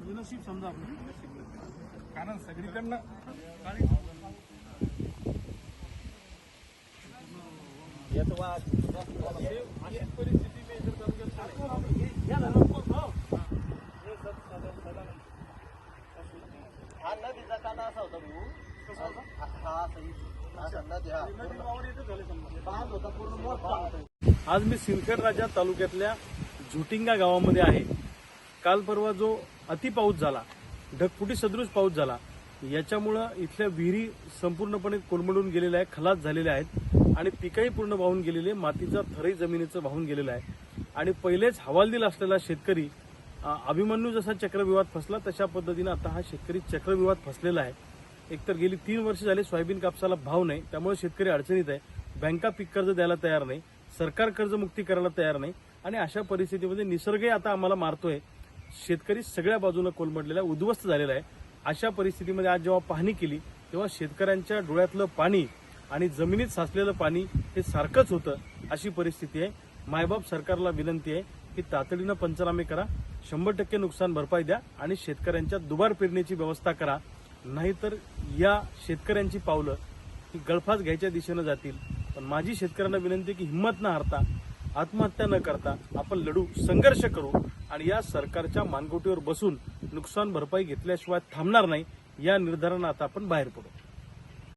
विनशिप समजा कारण सगळीकडनं भाऊ. हा होता पूर्ण आज मी सिंदखेड राजा तालुक्यातल्या झुटिंगा गावामध्ये आहे. काल परवा जो अति पाऊस झाला ढगफुटी सदृश पाऊस झाला याच्यामुळं इथल्या विहिरी संपूर्णपणे कोलमडून गेलेल्या आहे खलास झालेल्या आहेत आणि पिकही पूर्ण वाहून गेलेले मातीचा थरही जमिनीचं वाहून गेलेलं आहे. आणि पहिलेच हवालदिल असलेला शेतकरी अभिमन्यू जसा चक्रविवाद फसला तशा पद्धतीनं आता हा शेतकरी चक्रविवाद फसलेला आहे. एकतर गेली तीन वर्ष झाली सोयाबीन कापसाला भाव नाही त्यामुळे शेतकरी अडचणीत आहे. बँका पीक कर्ज द्यायला तयार नाही सरकार कर्जमुक्ती करायला तयार नाही. आणि अशा परिस्थितीमध्ये निसर्गही आता आम्हाला मारतोय. शेतकरी सगळ्या बाजूनं कोलमडलेला आहे, उद्ध्वस्त झालेला आहे. अशा परिस्थितीमध्ये आज जेव्हा पाहणी केली तेव्हा शेतकऱ्यांच्या डोळ्यातलं पाणी आणि जमिनीत साचलेलं पाणी हे सारखंच होतं अशी परिस्थिती आहे. मायबाप सरकारला विनंती आहे की तातडीनं पंचनामे करा शंभर टक्के नुकसान भरपाई द्या आणि शेतकऱ्यांच्या दुबार पेरणीची व्यवस्था करा. नाहीतर या शेतकऱ्यांची पावलं ही गळफास घ्यायच्या दिशेनं जातील. पण माझी शेतकऱ्यांना विनंती आहे की हिंमत न हारता आत्महत्या न करता आपण लढू संघर्ष करू आणि या सरकारच्या मानगोटीवर बसून नुकसान भरपाई घेतल्याशिवाय थांबणार नाही या निर्धारानं आता आपण बाहेर पडू.